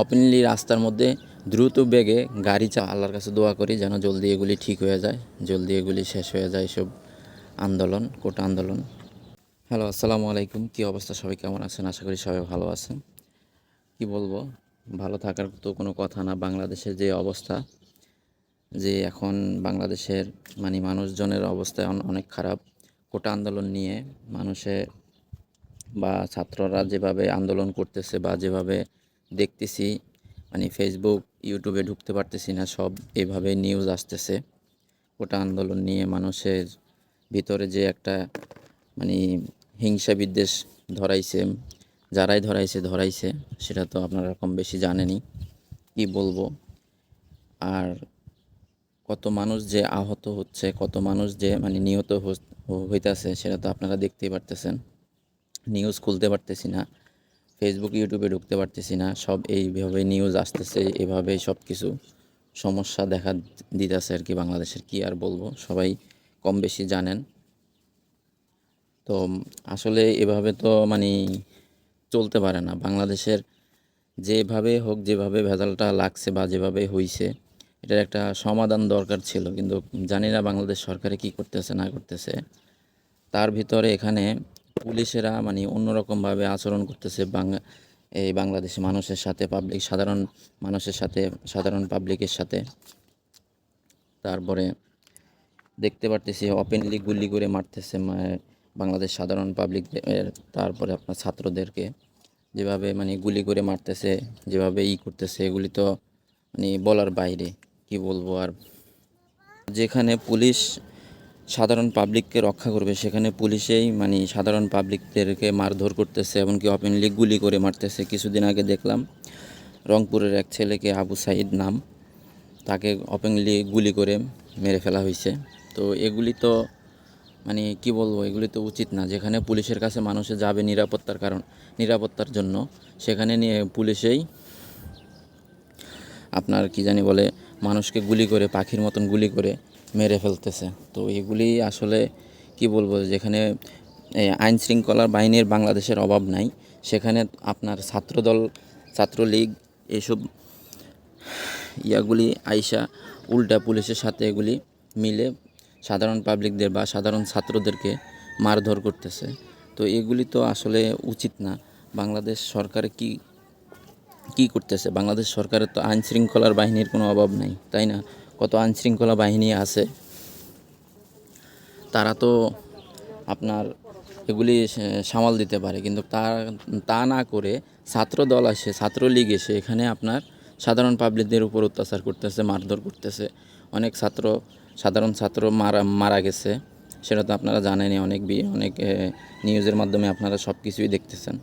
Openly রাস্তার মধ্যে দ্রুত বেগে গাড়ি চা আল্লাহর কাছে দোয়া করি যেন জলদি এগুলি ঠিক হয়ে যায়, জলদি এগুলি শেষ হয়ে যায় সব আন্দোলন, কোটা আন্দোলন। হ্যালো আসসালামু আলাইকুম। কী অবস্থা? সবাই কেমন আছেন? আশা করি সবাই ভালো আছেন। কি বলব? ভালো থাকার তো কোনো কথা না। বাংলাদেশের যে অবস্থা, যে এখন বাংলাদেশের মানে মানুষজনের অবস্থা অনেক খারাপ। কোটা আন্দোলন নিয়ে মানুষে বা ছাত্ররা যেভাবে আন্দোলন করতেছে বা যেভাবে দেখতেছি মানে ফেসবুক ইউটিউবে ঢুকতে পারতেছি না, সব এভাবে নিউজ আসতেছে। কোটা আন্দোলন নিয়ে মানুষের ভিতরে যে একটা মানে হিংসা বিদ্বেষ ধরাইছে, যারাই ধরাইছে ধরাইছে, সেটা তো আপনারা কম বেশি জানেনই। কি বলব? আর কত মানুষ যে আহত হচ্ছে, কত মানুষ যে মানে নিহত হইতেছে, সেটা তো আপনারা দেখতেই পারতেছেন। নিউজ খুলতে পারতেছি না। ফেসবুক ইউটিউবে ঢুকতে পারতেছি না। সব এইভাবে নিউজ আসতেছে এভাবেই সব কিছু সমস্যা দেখা দিতেছে আর কি বাংলাদেশের, কি আর বলব? সবাই কম বেশি জানেন। তো আসলে এভাবে তো মানে চলতে পারে না। বাংলাদেশের যেভাবে হোক, যেভাবে ভেজালটা লাগছে বা যেভাবে হইছে, এটার একটা সমাধান দরকার ছিল। কিন্তু জানি না বাংলাদেশ সরকারে কি করতেছে, না করতেছে। তার ভিতরে এখানে পুলিশেরা মানে অন্যরকমভাবে আচরণ করতেছে বাংলা এই বাংলাদেশি মানুষের সাথে পাবলিক সাধারণ মানুষের সাথে, সাধারণ পাবলিকের সাথে। তারপরে দেখতে পারতেছি ওপেনলি গুলি করে মারতেছে বাংলাদেশ সাধারণ পাবলিক তারপরে আপনার ছাত্রদেরকে। যেভাবে মানে গুলি করে মারতেছে, যেভাবে ই করতেছে, এগুলি তো মানে বলার বাইরে, কি বলব আর? যেখানে পুলিশ সাধারণ পাবলিককে রক্ষা করবে। সেখানে পুলিশেই মানে সাধারণ পাবলিকদেরকে মারধর করতেছে, এমনকি ওপেনলি গুলি করে মারতেছে। কিছুদিন আগে দেখলাম, রংপুরের এক ছেলেকে আবু সাইদ নাম, তাকে ওপেনলি গুলি করে মেরে ফেলা হয়েছে। তো এগুলি তো মানে কি বলব, এগুলি তো উচিত না। যেখানে পুলিশের কাছে মানুষে যাবে নিরাপত্তার কারণ, নিরাপত্তার জন্য, সেখানে নিয়ে পুলিশেই আপনার কি জানি বলে, মানুষকে গুলি করে, পাখির মতন গুলি করে মেরে ফেলতেছে। তো এগুলি আসলে কি বলব, যেখানে আইন শৃঙ্খলার বাহিনীর বাংলাদেশের অভাব নাই, সেখানে আপনার ছাত্রদল, ছাত্রলীগ এসব ইয়াগুলি আইসা উল্টা পুলিশের সাথে এগুলি মিলে সাধারণ পাবলিকদের বা সাধারণ ছাত্রদেরকে মারধর করতেছে। তো এগুলি তো আসলে উচিত না। বাংলাদেশ সরকারে কি কি করতেছে? বাংলাদেশ সরকারের তো আইন শৃঙ্খলার বাহিনীর কোনো অভাব নাই, তাই না? কত আইন শৃঙ্খলা বাহিনী আছে, তারা তো আপনার এগুলি সামাল দিতে পারে। কিন্তু তা তা না করে ছাত্র দল আসে, ছাত্রলীগ এসে এখানে আপনার সাধারণ পাবলিকদের উপর অত্যাচার করতেছে, মারধর করতেছে। অনেক ছাত্র, সাধারণ ছাত্র মারা মারা গেছে। সেটা তো আপনারা জানেনই, অনেক অনেক নিউজের মাধ্যমে আপনারা সব কিছুই দেখতেছেন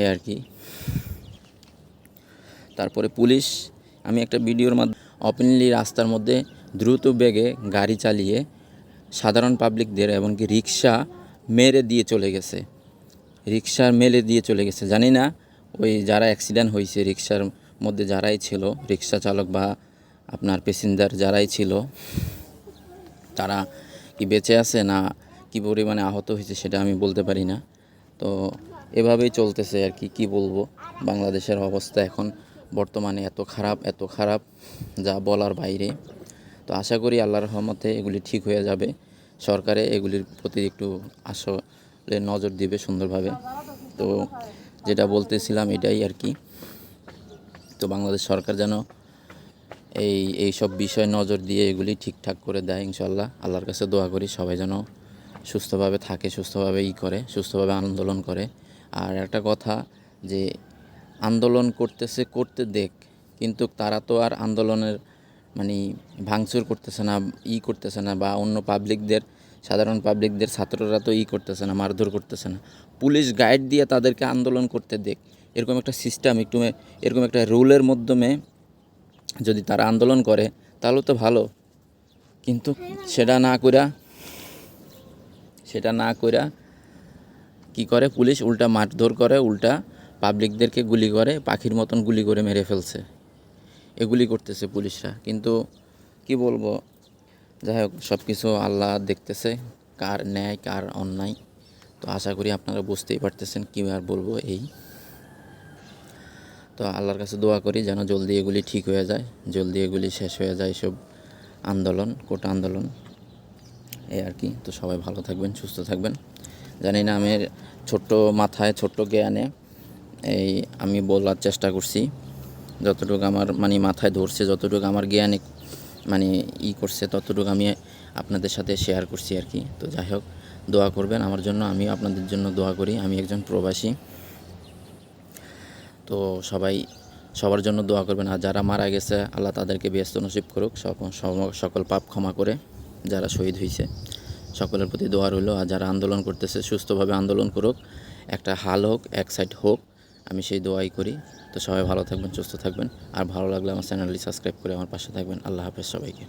এই আর কি। তারপরে পুলিশ, আমি একটা ভিডিওর মাধ্যমে ওপেনলি রাস্তার মধ্যে দ্রুত বেগে গাড়ি চালিয়ে সাধারণ পাবলিকদের এমনকি রিক্সা মেরে দিয়ে চলে গেছে। রিক্সার মেলে দিয়ে চলে গেছে। জানি না ওই যারা অ্যাক্সিডেন্ট হয়েছে, রিক্সার মধ্যে যারাই ছিল, রিক্সা চালক বা আপনার প্যাসেঞ্জার যারাই ছিল, তারা কি বেঁচে আছে না কি পরিমাণে আহত হয়েছে সেটা আমি বলতে পারি না। তো এভাবেই চলতেছে আর কি কি বলব? বাংলাদেশের অবস্থা এখন বর্তমানে এত খারাপ এত খারাপ যা বলার বাইরে। তো আশা করি আল্লাহর রহমতে এগুলি ঠিক হয়ে যাবে। সরকারে এগুলির প্রতি একটু আসলে নজর দিবে সুন্দরভাবে। তো যেটা বলতেছিলাম এটাই আর কি। তো বাংলাদেশ সরকার যেন এই এই সব বিষয় নজর দিয়ে এগুলি ঠিকঠাক করে দেয় ইনশাল্লাহ আল্লাহর কাছে দোয়া করি সবাই যেন সুস্থভাবে থাকে, সুস্থভাবে ই করে, সুস্থভাবে আন্দোলন করে। আর একটা কথা যে আন্দোলন করতেছে, করতে দেখ। কিন্তু তারা তো আর আন্দোলনের মানে ভাঙচুর করতেছে না, ই করতেছে না বা অন্য পাবলিকদের সাধারণ পাবলিকদের ছাত্ররা তো ই করতেছে না, মারধর করতেছে না। পুলিশ গাইড দিয়ে তাদেরকে আন্দোলন করতে দেখ। এরকম একটা সিস্টেম একটু এরকম একটা রুলের মাধ্যমে যদি তারা আন্দোলন করে, তাহলে তো ভালো। কিন্তু সেটা না কইরা, সেটা না কইরা কি করে? পুলিশ উল্টা মারধর করে, উল্টা পাবলিকদেরকে গুলি করে, পাখির মতন গুলি করে মেরে ফেলছে। এগুলি করতেছে পুলিশরা। কিন্তু কি বলব? যাই হোক সব কিছু আল্লাহ দেখতেছে, কার ন্যায়, কার অন্যায়। তো আশা করি আপনারা বুঝতেই পারতেছেন কী আর বলব এই। তো আল্লাহর কাছে দোয়া করি যেন জলদি এগুলি ঠিক হয়ে যায়, জলদি এগুলি শেষ হয়ে যায় সব আন্দোলন, কোটা আন্দোলন। এই আর কি। তো সবাই ভালো থাকবেন, সুস্থ থাকবেন। জানি না আমি ছোট্ট মাথায় ছোট্ট জ্ঞানে এই আমি বলার চেষ্টা করছি। যতটুকু আমার মানে মাথায় ধরছে, যতটুকু আমার জ্ঞানে মানে ই করছে, ততটুকু আমি আপনাদের সাথে শেয়ার করছি আর কি তো যাই হোক, দোয়া করবেন আমার জন্য আমি আপনাদের জন্য দোয়া করি। আমি একজন প্রবাসী। তো সবাই সবার জন্য দোয়া করবেন। আর যারা মারা গেছে, আল্লাহ তাদেরকে ব্যস্ত নসিব করুক। সকল পাপ ক্ষমা করে যারা শহীদ হয়েছে সকলের প্রতি দোয়া রইল। আর যারা আন্দোলন করতেছে, সুস্থভাবে আন্দোলন করুক। একটা হাল হোক, এক সাইড হোক। আমি সেই দোয়াই করি। তো সবাই ভালো থাকবেন, সুস্থ থাকবেন। আর ভালো লাগলে আমার চ্যানেলটি সাবস্ক্রাইব করে আমার পাশে থাকবেন। আল্লাহ হাফেজ সবাইকে।